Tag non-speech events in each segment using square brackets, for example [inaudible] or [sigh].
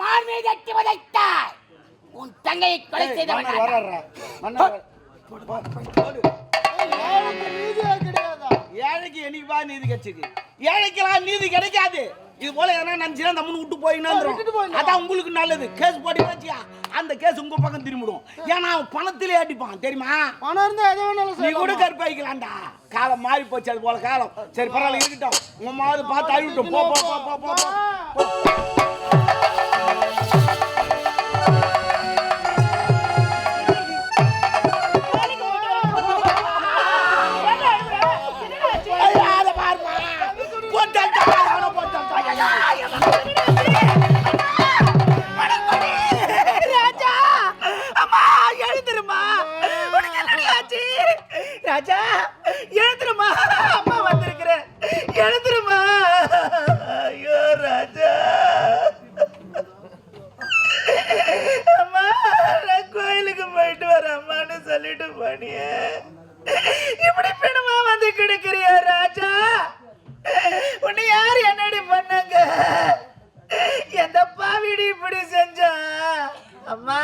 மார் மீது எட்டி உதைத்தாய். உன் தங்கையை கொலை செய்தவன் நான். ஏழைக்கு என்னைக்குப்பா நீதி கிடைச்சிருக்கு? ஏழைக்கெல்லாம் நீதி கிடைக்காது. இது போல எதனா நினைச்சுன்னா அந்த விட்டு போயின்னு அதான் உங்களுக்கு நல்லது. கேஸ் போட்டு வச்சியா அந்த கேஸ் உங்க பக்கம் திரும்பிடும். ஏன்னா அவன் பணத்திலே அடிப்பான். தெரியுமா? பணம் இருந்தா எது வேணாலும் நீ கூட கற்பாய்க்கலாம்டா காலம் மாறி போச்சு அது போல காலம். சரி பரவாயில்ல இருக்கட்டும். உங்க மாதிரி பார்த்து அழிவிட்டோம் போ போ போ. போ போ. ராஜா எழுத்துருமா அம்மா வந்திருக்கிறேன். எழுத்துருமா ஐயோ ராஜா. அம்மா நான் கோயிலுக்கு போயிட்டு வரேன் அம்மான்னு சொல்லிட்டு போனியே. இப்படி பெண்ணுமா வந்து கிடைக்கிறியா ராஜா? உன்னை யார் என்னடி பண்ணாங்க? எந்த பாவிடி இப்படி செஞ்சா? அம்மா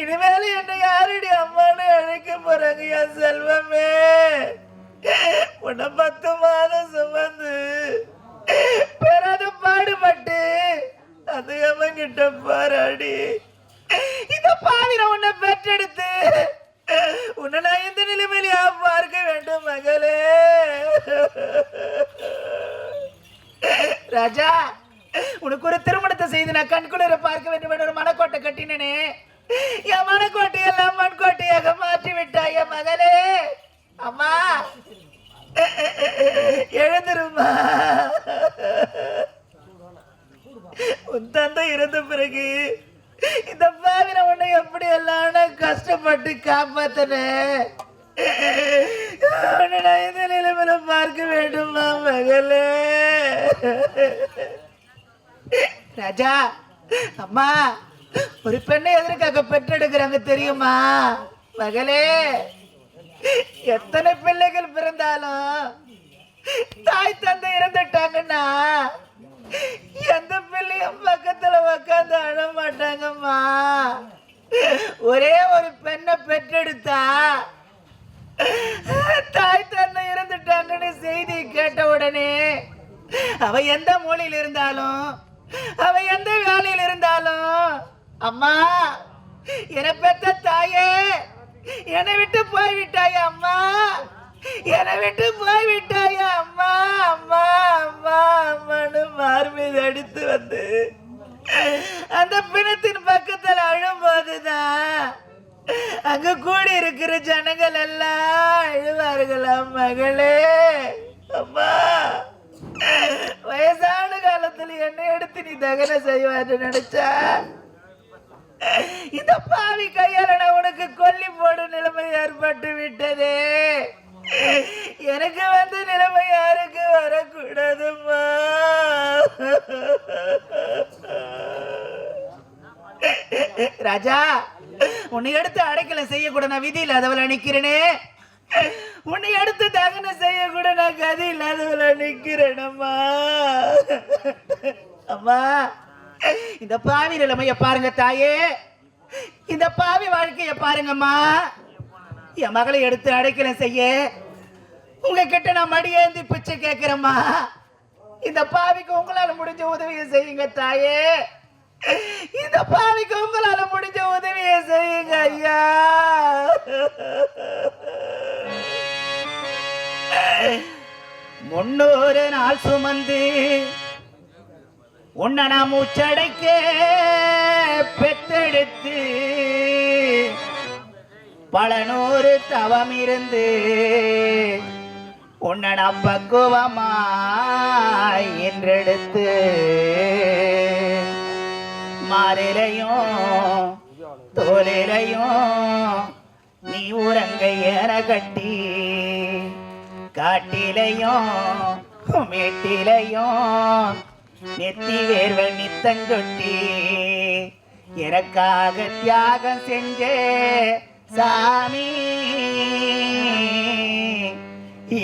இனிமேல் என்ன யாருடைய அம்மான்னு அழைக்க போறாங்க? என் செல்வமே. உன்னை பத்து மாதம் சுமந்து பெறாத பாடுபட்டு அது அவன் கிட்ட பாராடி? இந்த பாவிர உன்னை பெற்றெடுத்து உன்னை நான் இந்த நிலைமையிலயா பார்க்க வேண்டும் மகளே? ராஜா உனக்கு ஒரு திருமணத்தை செய்து நான் கண்குளிர பார்க்க வேண்டும் என்ற ஒரு மனக்கோட்டை கட்டினேனே. யமன மனக்கோட்டை மண் கோட்டையாக மாற்றி விட்டாய் என் மகளே. அம்மா. எழுந்துருமா. உன் தந்தை இறந்த பிறகு இந்த பாவின உன்னை எப்படி எல்லாம் கஷ்டப்பட்டு காப்பாத்தன? உன்னை நான் இந்த நிலைமையில பார்க்க வேண்டுமா மகளே? ராஜா அம்மா. ஒரு பெண்ணை எதற்காக பெற்றெடுக்கிறாங்க தெரியுமா? மகளே எத்தனை பிள்ளைகள் பிறந்தாலும் தாய் தந்தை இறந்துட்டாங்கன்னா எந்த பிள்ளையும் பக்கத்துல உக்காந்து அழ மாட்டாங்கம்மா. ஒரே ஒரு பெண்ணை பெற்றெடுத்தா தாய் தன்னை இறந்துட்டாங்கன்னு செய்தி கேட்ட உடனே அவ எந்த மொழியில் இருந்தாலும் அவ எந்த வேலையில் இருந்தாலும் அம்மா என பெத்த தாயே என்னை விட்டு போய்விட்டாய அம்மா. என்னை விட்டு போய்விட்டாய அம்மா அம்மா அம்மா அம்மானு மார்மீது அடித்து வந்து அந்த பிணத்தின் பக்கத்தில் அழும்போதுதான் அங்க கூடி இருக்கிற ஜனங்கள் எல்லாம் அழுவார்களாம் மகளே? அம்மா வயசான காலத்துல என்ன எடுத்து நீ தகன செய்வான்னு நினைச்சா? இந்த பாவி கையால நான் உனக்கு கொல்லி போடும் நிலைமை ஏற்பட்டு விட்டதே. எனக்கு வந்து நிலைமை யாருக்கு வரக்கூடாதும்மா. ராஜா உன்னை எடுத்து அடைக்கலை செய்யக்கூட நான் விதி இல்லாதவள நிக்கிறேனே. உன்னை எடுத்து தகனம் செய்யக்கூட நான் கதி இல்லாதவள நிக்கிறேனம்மா. அம்மா இந்த பாவி நிலைமைய பாருங்க தாயே. இந்த பாவி வாழ்க்கைய பாருங்கம்மா. என் மகளை எடுத்து அடைக்கல செய்ய. உங்ககிட்ட நான் மடியேந்தி பிச்சை கேட்கிறேம்மா இந்த பாவிக்கு உங்களால முடிஞ்ச உதவியை செய்யுங்க தாயே. இந்த பாவிக்கு உங்களால முடிஞ்ச உதவியை செய்யுங்க ஐயா. முன்னூறு நாள் சுமந்து உன்னை நான் மூச்சடைக்க பெத்தெடுத்து பல நூறு தவம் இருந்து உன்னை நான் பக்குவமாய் என்றெடுத்து மாறிலையும் தோலிலையும் நீ உறங்க ஏற கட்டி காட்டிலையும் மேட்டிலையும் நெத்தி வேர்வல் நித்தங்கொட்டி எனக்காக தியாகம் செஞ்சே சாமி.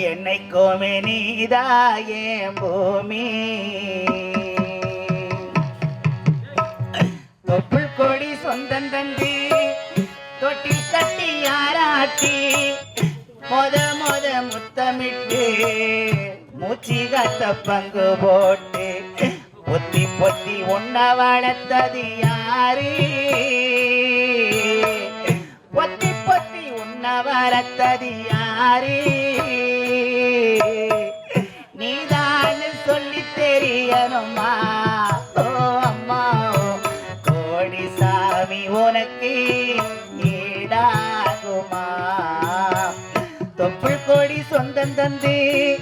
என்னை கோமே நீதாயே பூமி. தொப்புள் கொடி சொந்தம் தந்தி தொட்டில் கட்டி யாராட்டி மொத மொத முத்தமிட்டு மூச்சி கத்த பங்கு போட்டு சொந்தம்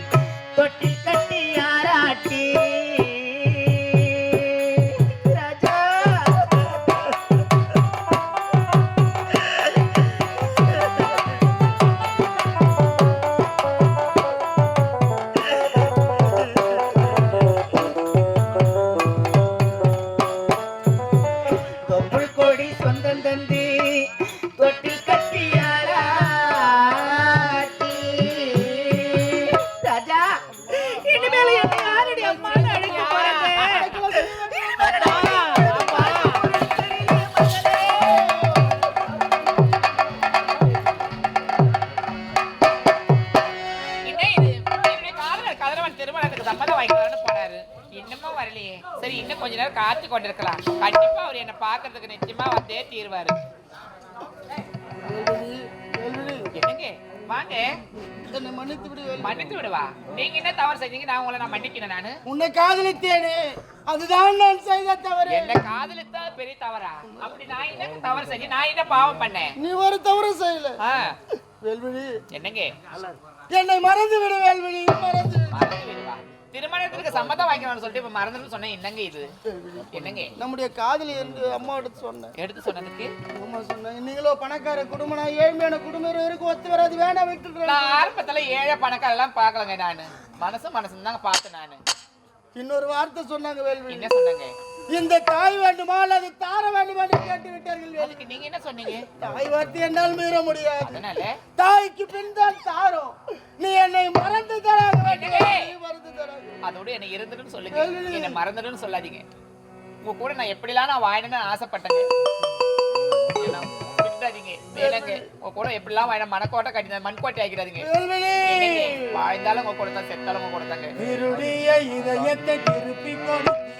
வரலையே சரி இன்னும் கொஞ்ச நேரம் காத்து கொண்டிருக்கலாம். கண்டிப்பா அவர் என்ன பார்க்கறதுக்கு நிச்சயமா வந்தே தீருவாரு. என்னங்க? வாங்க. மன்னித்து விடு வேல்விழி. மன்னித்து விடுவா? நீங்க என்ன தவறு செஞ்சீங்க? நான் உங்களை நான் மன்னிக்கிறேன் நானு. உன்னை காதலித்தேனே. அதுதான் நான் செய்த தவறு. என்ன காதலித்தா பெரிய தவறா? அப்படி நான் என்ன தவறு செஞ்சு நான் என்ன பாவம் பண்ணேன்? நீ ஒரு தவறு செய்யல. ஆ, வேல்விழி. என்னங்க? என்னை மறந்து விடு வேல்விழி. மறந்து. மறந்து விடுவா திருமணத்துக்கு சம்மதம் வாங்கிக்கலாம்னு சொல்லிட்டு இப்ப மறந்துன்னு சொன்னேன். என்னங்க இது? என்னங்க? நம்முடைய காதலி என்று அம்மா எடுத்து சொன்னேன். எடுத்து சொன்னதுக்கு? அம்மா சொன்னேன் நீங்களோ பணக்கார குடும்பம் நான் ஏழ்மையான குடும்பம் வரைக்கும் ஒத்து வராது. வேண்டாம் விட்டுடுறேன் நான் ஆரம்பத்துல ஏழை பணக்கார எல்லாம் பார்க்கலங்க நானு. மனசு மனசு தாங்க பார்த்தேன் நானு. இன்னொரு வார்த்தை சொன்னாங்க வேல்விழி. என்ன சொன்னங்க? இந்த தாய் வேண்டுமா அல்லது கேட்டு விட்டார்கள். வேல்விழி அதுக்கு நீங்க என்ன சொன்னீங்க? தாய் வார்த்தை என்னால் மீற முடியாது. அதனால? தாய்க்கு பின் தான் தாரம் நீ என்னை மறந்து தராக வேண்டும் என்னங்க? நீ மறந்து தராக அதோட என்ன இருந்துன்னு சொல்லுங்க. என்ன மறந்துடுன்னு சொல்லாதீங்க. உங்க கூட நான் எப்படிலாம் நான் வாழணும்னு ஆசைப்பட்டேங்க. என்ன விட்டுறாதீங்க வேலைங்க. உங்க கூட எப்படிலாம் வாழ மனக்கோட்டை கட்டி மண்கோட்டை ஆக்கிறாதீங்க வாழ்ந்தாலும் உங்க கூட தான் செத்தாலும் உங்க கூட தாங்க. திருடிய இதயத்தை திருப்பி கொடுத்து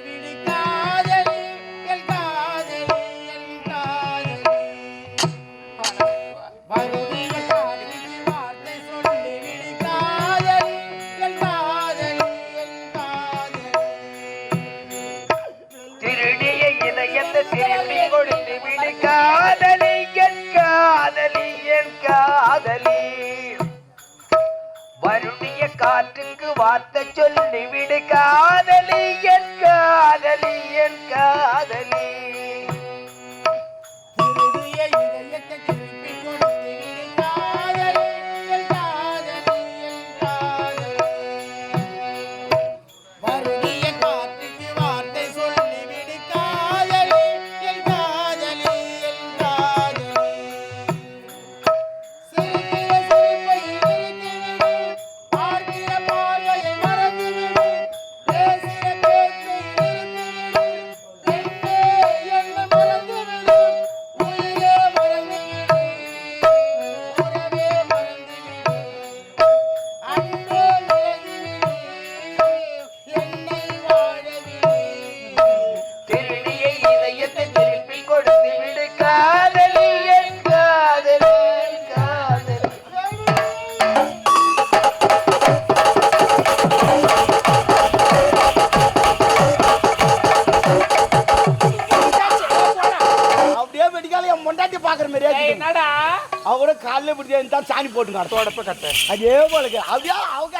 போட்டுங்க தொடப்ப கட்ட அதே போல. அப்படியே அவங்க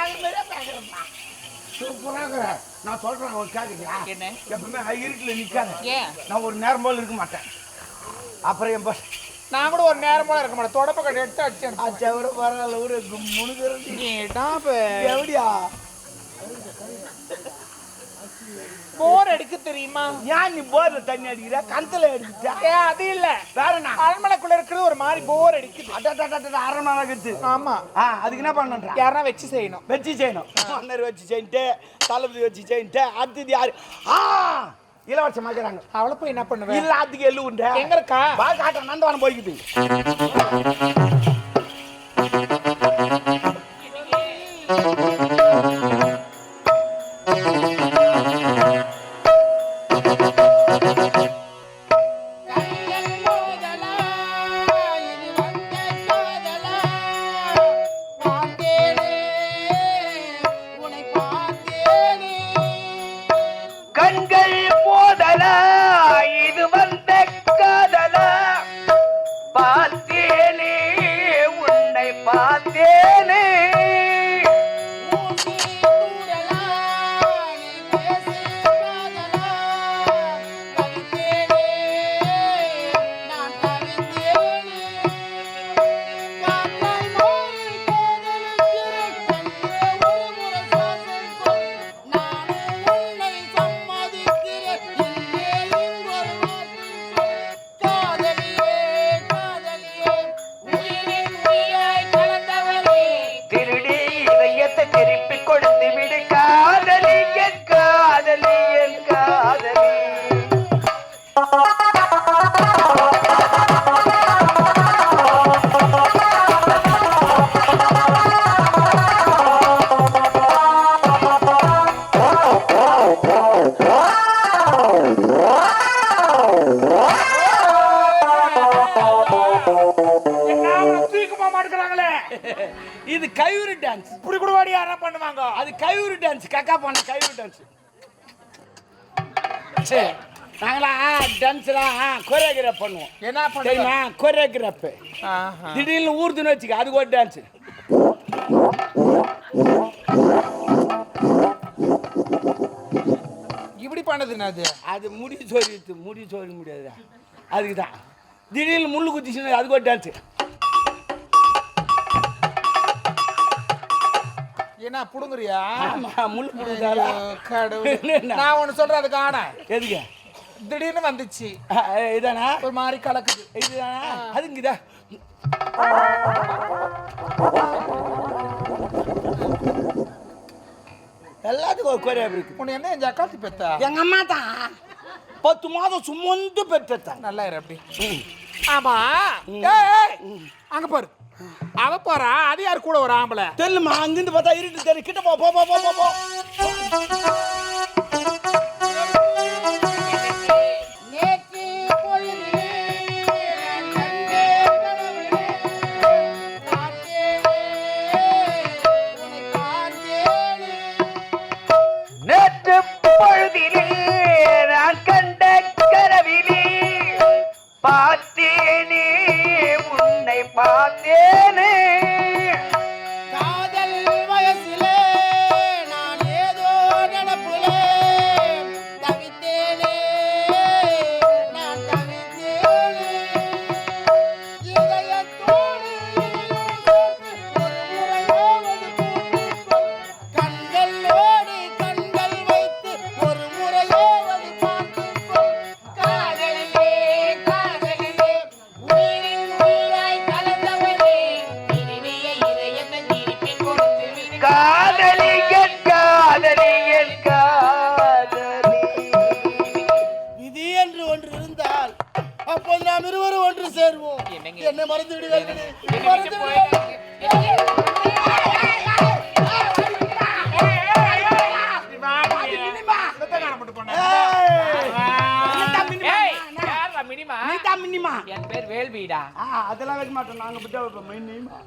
மாதிரியே. நான் சொல்றேன் அவன் என்ன? எப்பவுமே இருட்டுல நிக்காத. ஏன்? நான் ஒரு நேரம் போல இருக்க மாட்டேன். அப்புறம் என் பஸ் நான் கூட ஒரு நேரம் போல இருக்க மாட்டேன். தொடப்ப கடை எடுத்து அடிச்சேன் அச்சா விட பரவாயில்ல ஒரு முணுகிறது எப்படியா போர் அடிக்க தெரியுமா? ஏன் நீ போர்ல தண்ணி அடிக்கிற? கணத்துல அடிக்கிட்டா ஏ அது இல்ல. வேற என்ன? அரண்மனைக்குள்ள இருக்கிறது ஒரு மாதிரி போர் அடிக்குது. அட்டா அரை மணி இருக்குது ஆமா. ஆ அதுக்கு என்ன பண்ணன்றா யாரா வச்சு செய்யணும். வச்சு செய்யணும். மன்னர் வச்சு செய்யிட்டு தளபதி வச்சு செய்யிட்டு அடுத்தது யாரு? ஆ இளவரசமாக்குறாங்க அவளை போய் என்ன பண்ணுவேன் எல்லாத்துக்கும் எள்ளு உண்டு? எங்க இருக்கா? வா காட்ட நந்தவனம் போய்க்குது டான்ஸ் இப்படி கூட வாடி யாரா பண்ணுவாங்க? அது கையூரி டான்ஸ் கக்கா போன கையூரி டான்ஸ் சரி நாங்களா டான்ஸ்லாம் கொரியோகிராஃப் பண்ணுவோம். என்ன தெரியுமா? கொரியோகிராஃப். திடீர்னு ஊர்துன்னு வச்சுக்க அதுக்கு ஒரு டான்ஸ் இப்படி பண்ணது என்னது அது? முடி சோறித்து முடி சோரி முடியாது அதுக்கு தான் திடீர்னு முள்ளு குத்திச்சுன்னு அதுக்கு ஒரு டான்ஸ் என்ன புடுங்குறியா? ஆமா முள் புடுதால ஐயோ, கடவுளே. [laughs] நான் ஒண்ணு சொல்றேன் அதுக்கு ஆன எதுக்கு? திடீர்னு வந்துச்சு. இதானா? ஒரு மாதிரி கலக்குது. இதுதானா? அதுங்குதா? எல்லாத்துக்கும் ஒரு குறையா இருக்கு. உன்னை என்ன என் ஜக்காத்தி பெத்தா? எங்க அம்மா தான் பத்து மாதம் சுமந்து பெற்றத்தான் நல்லா இரு அப்படி. ஆமா. அங்க பாரு. அவ போறா அது யார் கூட ஒரு ஆம்பளை? தெரியலமா அங்கிருந்து பார்த்தா இருட்டு தெரியும் கிட்ட போ போ போ போ போ. அப்போது நாம் இருவரும் ஒன்று சேருவோம்? என்னை மறந்து என்னை மறந்து மினிமா என் பேர் வேல்வீடா அதெல்லாம் வைக்க மாட்டோம் நாங்க விட்டா வைப்போம் மின்னிமா